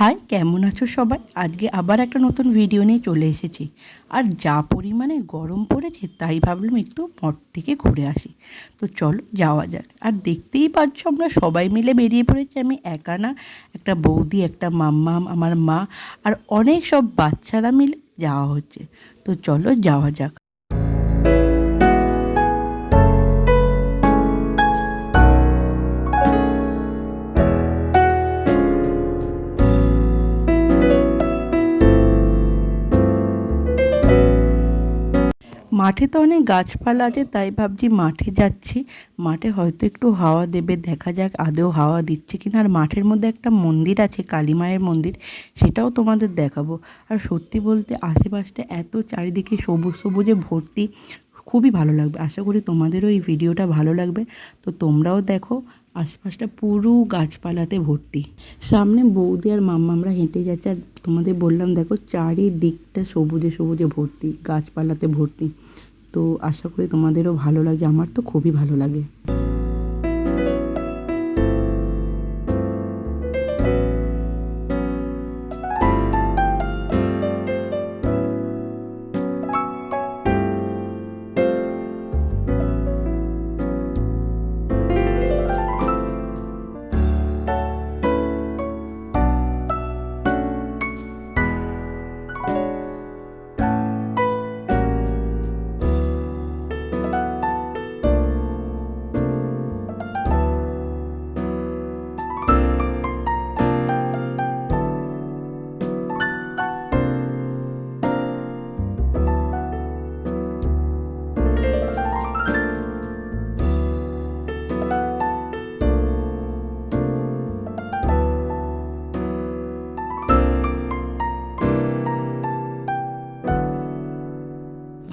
High, কেমন আছো সবাই? আজকে আবার একটা নতুন ভিডিও নিয়ে চলে এসেছি। আর যা পরিমাণে গরম পড়েছে, তাই ভাবলাম একটু মঠ থেকে ঘুরে আসি। তো চলো, যাওয়া যাক। আর দেখতেই পাচ্ছ আমরা সবাই মিলে বেরিয়ে পড়েছি। আমি একা না, একটা বৌদি, একটা মাম্মা, আমার মা, আর অনেক সব বাচ্চারা মিলে যাওয়া হচ্ছে। তো চলো, যাওয়া যাক। মাঠে তো অনেক গাছপালা আছে, তাই ভাবছি মাঠে যাচ্ছি। মাঠে হয়তো একটু হাওয়া দেবে, দেখা যাক আদেও হাওয়া দিচ্ছে কিনা। আর মাঠের মধ্যে একটা মন্দির আছে, কালী মায়ের মন্দির, সেটাও তোমাদের দেখাবো। আর সত্যি বলতে আশেপাশটা এত চারিদিকে সবুজ সবুজে ভর্তি, খুবই ভালো লাগবে। আশা করি তোমাদেরও এই ভিডিওটা ভালো লাগবে। তো তোমরাও দেখো, আশপাশটা পুরো গাছপালাতে ভর্তি। সামনে বৌদি আর মাম্মা আমরা হেঁটে যাচ্ছি, আর তোমাদের বললাম, দেখো চারিদিকটা সবুজে সবুজে ভর্তি, গাছপালাতে ভর্তি। তো আশা করি তোমাদেরও ভালো লাগে আমার তো খুবই ভালো লাগে।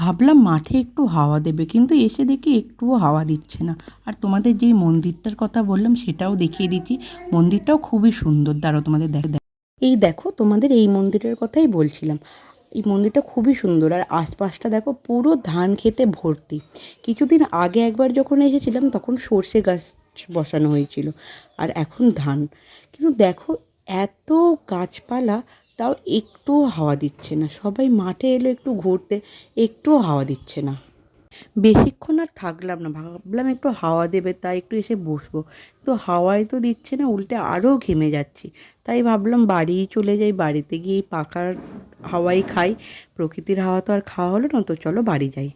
ভাবলাম মাঠে একটু হাওয়া দেবে, কিন্তু এসে দেখি একটুও হাওয়া দিচ্ছে না। আর তোমাদের যেই মন্দিরটার কথা বললাম সেটাও দেখিয়ে দিচ্ছি। মন্দিরটাও খুবই সুন্দর। দাঁড়াও, তোমাদের দেখ- এই দেখো, তোমাদের এই মন্দিরের কথাই বলছিলাম। এই মন্দিরটা খুবই সুন্দর। আর আশপাশটা দেখো, পুরো ধান খেতে ভর্তি। কিছুদিন আগে একবার যখন এসেছিলাম, তখন সর্ষে গাছ বসানো হয়েছিল। আর এখন ধান। কিন্তু দেখো, এত গাছপালা তাও একটু হাওয়া দিচ্ছে না। সবাই মাঠে এলো একটু ঘুরতে একটু হাওয়া দিচ্ছে না। বেশিক্ষণ আর থাকলাম না, ভাবলাম একটু হাওয়া দেবে, তাই একটু এসে বসবো। তো হাওয়ায় তো দিচ্ছে না, উল্টে আরও ঘেমে যাচ্ছি। তাই ভাবলাম বাড়িই চলে যাই, বাড়িতে গিয়ে পাখার হাওয়াই খাই। প্রকৃতির হাওয়া তো আর খাওয়া হলো না, তো চলো বাড়ি যাই।